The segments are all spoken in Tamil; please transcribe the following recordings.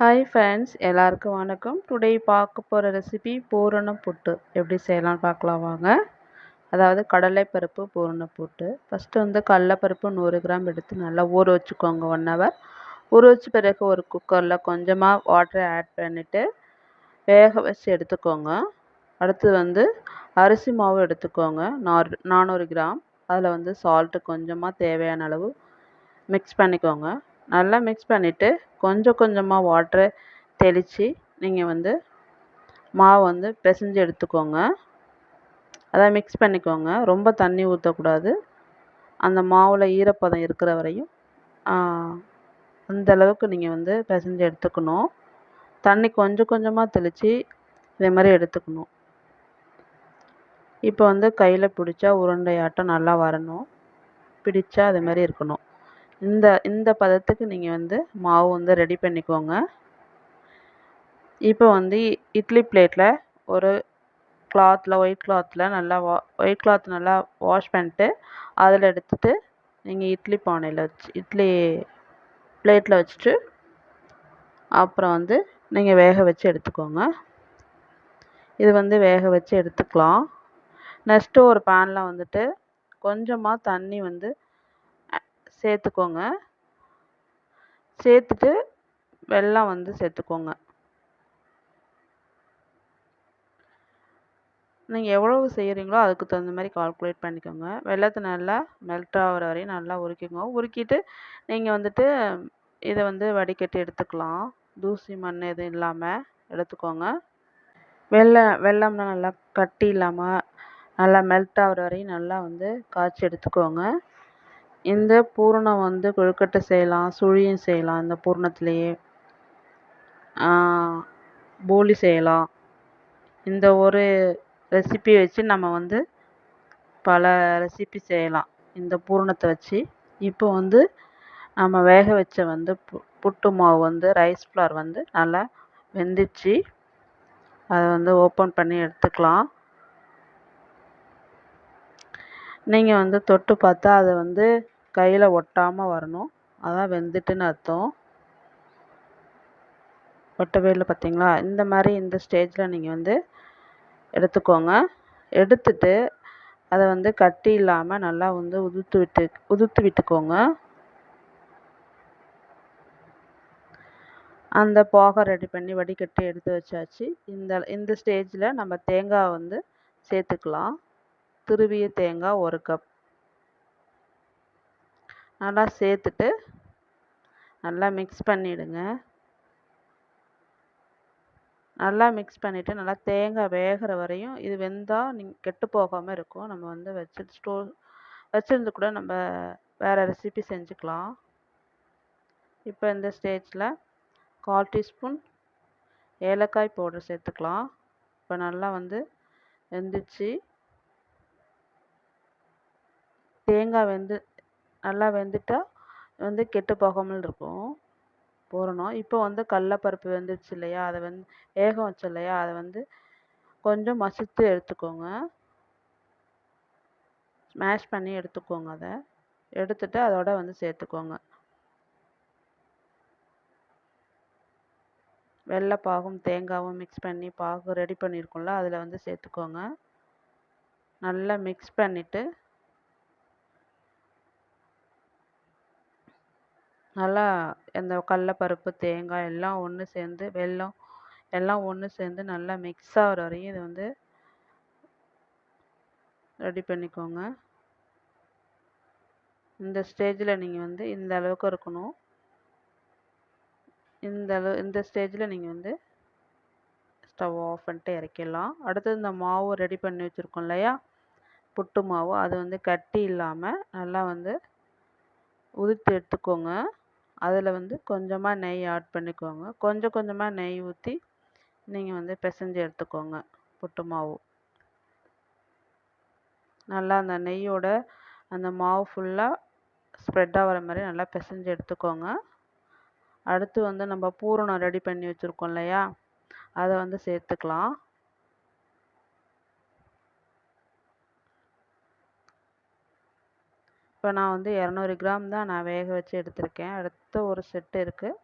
ஹாய் ஃப்ரெண்ட்ஸ் எல்லாருக்கும் வணக்கம். டுடே பார்க்க போகிற ரெசிபி பூரணம் புட்டு. எப்படி செய்யலாம்னு பார்க்கலாம் வாங்க. அதாவது கடலைப்பருப்பு பூரண புட்டு. ஃபஸ்ட்டு வந்து கடலைப்பருப்பு நூறு கிராம் எடுத்து நல்லா ஊற வச்சுக்கோங்க ஒன் ஹவர் ஊற வச்ச பிறகு ஒரு குக்கரில் கொஞ்சமாக வாட்டரை ஆட் பண்ணிவிட்டு வேக வச்சு எடுத்துக்கோங்க. அடுத்து வந்து அரிசி மாவு எடுத்துக்கோங்க. நார் நானூறு கிராம். அதில் வந்து சால்ட்டு கொஞ்சமாக தேவையான அளவு மிக்ஸ் பண்ணிக்கோங்க. நல்லா மிக்ஸ் பண்ணிவிட்டு கொஞ்சம் கொஞ்சமாக வாட்ரு தெளித்து நீங்கள் வந்து மாவு வந்து பிசைஞ்சு எடுத்துக்கோங்க. அதை மிக்ஸ் பண்ணிக்கோங்க. ரொம்ப தண்ணி ஊற்றக்கூடாது அந்த மாவில் ஈரப்பதம் இருக்கிற வரையும் அந்த அளவுக்கு நீங்கள் வந்து பிசைஞ்சு எடுத்துக்கணும். தண்ணி கொஞ்சம் கொஞ்சமாக தெளித்து இதே மாதிரி எடுத்துக்கணும். இப்போ வந்து கையில் பிடிச்சா உருண்டையாட்டம் நல்லா வரணும். பிடிச்சா அது மாதிரி இருக்கணும். இந்த இந்த பதத்துக்கு நீங்கள் வந்து மாவு வந்து ரெடி பண்ணிக்கோங்க. இப்போ வந்து இட்லி பிளேட்டில் ஒரு கிளாத்தில் ஒயிட் கிளாத்தில் நல்லா வா ஒயிட் கிளாத் நல்லா வாஷ் பண்ணிட்டு அதில் எடுத்துகிட்டு நீங்கள் இட்லி பானையில் வச்சு இட்லி பிளேட்டில் வச்சுட்டு அப்புறம் வந்து நீங்கள் வேக வச்சு எடுத்துக்கோங்க. இது வந்து வேக வச்சு எடுத்துக்கலாம். நெக்ஸ்ட்டு ஒரு பேனில் வந்துட்டு கொஞ்சமாக தண்ணி வந்து சேர்த்துக்கோங்க. சேர்த்துட்டு வெல்லம் வந்து சேர்த்துக்கோங்க. நீங்கள் எவ்வளவு செய்கிறீங்களோ அதுக்கு தகுந்த மாதிரி கால்குலேட் பண்ணிக்கோங்க. வெள்ளத்தை நல்லா மெல்ட் ஆகிற வரையும் நல்லா உருக்கிக்கோங்க. உருக்கிட்டு நீங்கள் வந்துட்டு இதை வந்து வடிகட்டி எடுத்துக்கலாம். தூசி மண் எதுவும் இல்லாமல் எடுத்துக்கோங்க. வெள்ளம் வெள்ளம்னா நல்லா கட்டி இல்லாமல் நல்லா மெல்ட் ஆகிற வரையும் நல்லா வந்து காய்ச்சி எடுத்துக்கோங்க. இந்த பூரணம் வந்து கொழுக்கட்டை செய்யலாம் சுழியும் செய்யலாம் இந்த பூரணத்துலேயே. போலி செய்யலாம். இந்த ஒரு ரெசிபி வச்சு நம்ம வந்து பல ரெசிபி செய்யலாம். இந்த பூரணத்தை வச்சு. இப்போ வந்து நம்ம வேக வச்ச வந்து பு புட்டு மாவு வந்து ரைஸ் ஃப்ளார் வந்து நல்லா வெந்துச்சு அதை வந்து ஓப்பன் பண்ணி எடுத்துக்கலாம். நீங்கள் வந்து தொட்டு பார்த்தா அதை வந்து கையில் ஒட்டாமல் வரணும். அதான் வெந்துட்டுன்னு அர்த்தம். ஒட்டவே இல்லை பார்த்தீங்களா இந்த மாதிரி இந்த ஸ்டேஜில் நீங்கள் வந்து எடுத்துக்கோங்க. எடுத்துட்டு அதை வந்து கட்டி இல்லாமல் நல்லா வந்து உதுத்து விட்டு உதுத்து விட்டுக்கோங்க. அந்த போகை ரெடி பண்ணி வடிகட்டி எடுத்து வச்சாச்சு. இந்த இந்த ஸ்டேஜில் நம்ம தேங்காய் வந்து சேர்த்துக்கலாம். துருவிய தேங்காய் ஒரு கப். நல்லா சேர்த்துட்டு நல்லா மிக்ஸ் பண்ணிவிடுங்க நல்லா மிக்ஸ் பண்ணிவிட்டு நல்லா தேங்காய் வேகிற வரையும் இது வெந்தால் நீங்கள் கெட்டு போகாமல் இருக்கும். நம்ம வந்து வச்சு ஸ்டோர் வச்சுருந்து கூட நம்ம வேறு ரெசிபி செஞ்சுக்கலாம். இப்போ இந்த ஸ்டேஜில் கால் டீஸ்பூன் ஏலக்காய் பவுடர் சேர்த்துக்கலாம். இப்போ நல்லா வந்து வெந்துச்சு. தேங்காய் வெந்து நல்லா வெந்துட்டால் வந்து கெட்டு போகாமல் இருக்கும். போடணும். இப்போ வந்து கடலப்பருப்பு வெந்துடுச்சு இல்லையா? அதை வந்து வேக வச்சோம் இல்லையா? அதை வந்து கொஞ்சம் மசித்து எடுத்துக்கோங்க. ஸ்மேஷ் பண்ணி எடுத்துக்கோங்க அதை. எடுத்துட்டு அதோட வந்து சேர்த்துக்கோங்க. வெள்ளை பாகும் தேங்காவும் மிக்ஸ் பண்ணி பாகு ரெடி பண்ணியிருக்கோம்ல அதில் வந்து சேர்த்துக்கோங்க. நல்லா மிக்ஸ் பண்ணிவிட்டு நல்லா இந்த கடலப்பருப்பு தேங்காய் எல்லாம் ஒன்று சேர்ந்து வெல்லம் எல்லாம் ஒன்று சேர்ந்து நல்லா மிக்ஸ் ஆகிற வரையும் இது வந்து ரெடி பண்ணிக்கோங்க. இந்த ஸ்டேஜில் நீங்கள் வந்து இந்த அளவுக்கு இருக்கணும். இந்த அளவு இந்த ஸ்டேஜில் நீங்கள் வந்து ஸ்டவ் ஆஃப் பண்ணிட்டு இறக்கிடலாம். அடுத்தது இந்த மாவு ரெடி பண்ணி வச்சுருக்கோம் இல்லையா? புட்டு மாவு அது வந்து கட்டி இல்லாமல் நல்லா வந்து உதிர்த்து எடுத்துக்கோங்க. அதில் வந்து கொஞ்சமாக நெய் ஆட் பண்ணிக்கோங்க. கொஞ்சம் கொஞ்சமாக நெய் ஊற்றி நீங்கள் வந்து பிசைஞ்சு எடுத்துக்கோங்க புட்டு மாவு. நல்லா அந்த நெய்யோட அந்த மாவு ஃபுல்லாக ஸ்ப்ரெட் ஆகிற மாதிரி நல்லா பிசைஞ்சு எடுத்துக்கோங்க. அடுத்து வந்து நம்ம பூரணம் ரெடி பண்ணி வச்சுருக்கோம் இல்லையா? அதை வந்து சேர்த்துக்கலாம். இப்போ நான் வந்து இரநூறு கிராம் தான் நான் வேக வச்சு எடுத்திருக்கேன். அடுத்த ஒரு செட்டு இருக்குது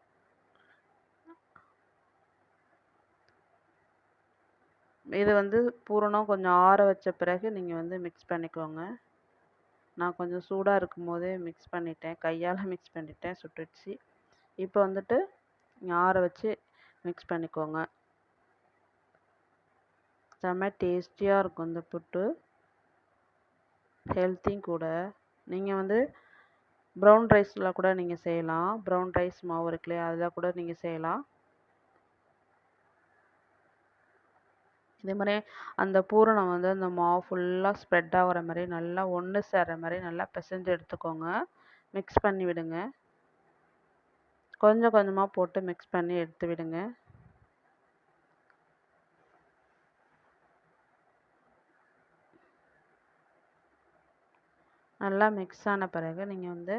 இது வந்து பூரணம் கொஞ்சம் ஆற வச்ச பிறகு நீங்கள் வந்து மிக்ஸ் பண்ணிக்கோங்க. நான் கொஞ்சம் சூடாக இருக்கும் போதே மிக்ஸ் பண்ணிட்டேன். கையால் மிக்ஸ் பண்ணிட்டேன் சுட்டுடுச்சு. இப்போ வந்துட்டு நீங்கள் ஆற வச்சு மிக்ஸ் பண்ணிக்கோங்க. செம்ம டேஸ்டியாக இருக்கும் இந்த புட்டு. ஹெல்த்தியும் கூட. நீங்கள் வந்து ப்ரௌன் ரைஸில் கூட நீங்கள் செய்யலாம். ப்ரௌன் ரைஸ் மாவு இருக்குல்லையா அதில் கூட நீங்கள் செய்யலாம். இதே மாதிரி அந்த பூரணம் வந்து அந்த மாவு ஃபுல்லாக ஸ்ப்ரெட் ஆகிற மாதிரி நல்லா ஒன்று சேர்ற மாதிரி நல்லா பிசைஞ்சு எடுத்துக்கோங்க. மிக்ஸ் பண்ணி விடுங்க. கொஞ்சம் கொஞ்சமாக போட்டு மிக்ஸ் பண்ணி எடுத்து விடுங்க. நல்லா மிக்ஸ் ஆன பிறகு நீங்கள் வந்து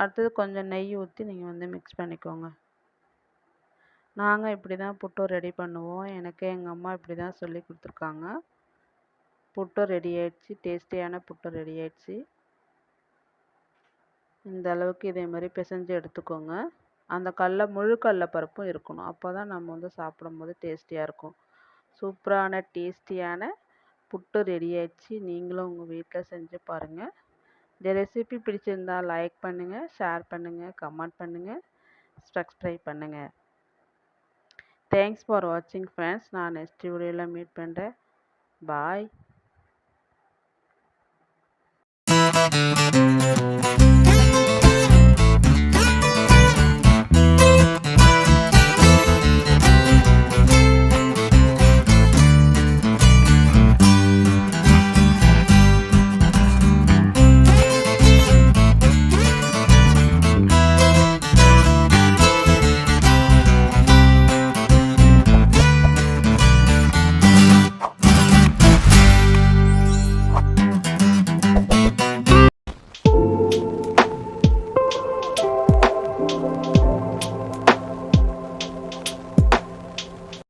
அடுத்தது கொஞ்சம் நெய் ஊற்றி நீங்கள் வந்து மிக்ஸ் பண்ணிக்கோங்க. நாங்கள் இப்படி தான் புட்டு ரெடி பண்ணுவோம். எனக்கு எங்கள் அம்மா இப்படி தான் சொல்லி கொடுத்துருக்காங்க. புட்டு ரெடி ஆயிடுச்சு. டேஸ்டியான புட்டு ரெடி ஆயிடுச்சு. இந்த அளவுக்கு இதே மாதிரி பிசைஞ்சு எடுத்துக்கோங்க. அந்த கடல முழு கடல பருப்பும் இருக்கணும். அப்போ தான் நம்ம வந்து சாப்பிடும்போது டேஸ்டியாக இருக்கும். சூப்பரான டேஸ்டியான புட்டு ரெடி ஆயிடுச்சு. நீங்களும் உங்கள் வீட்டில் செஞ்சு பாருங்கள் இந்த ரெசிபி பிடிச்சிருந்தா லைக் பண்ணுங்கள் ஷேர் பண்ணுங்கள் கமெண்ட் பண்ணுங்கள் சப்ஸ்கிரைப் பண்ணுங்கள் தேங்க்ஸ் ஃபார் வாட்சிங் ஃப்ரெண்ட்ஸ் நான் நெக்ஸ்ட் வீடியோவில் மீட் பண்ணுறேன் பாய்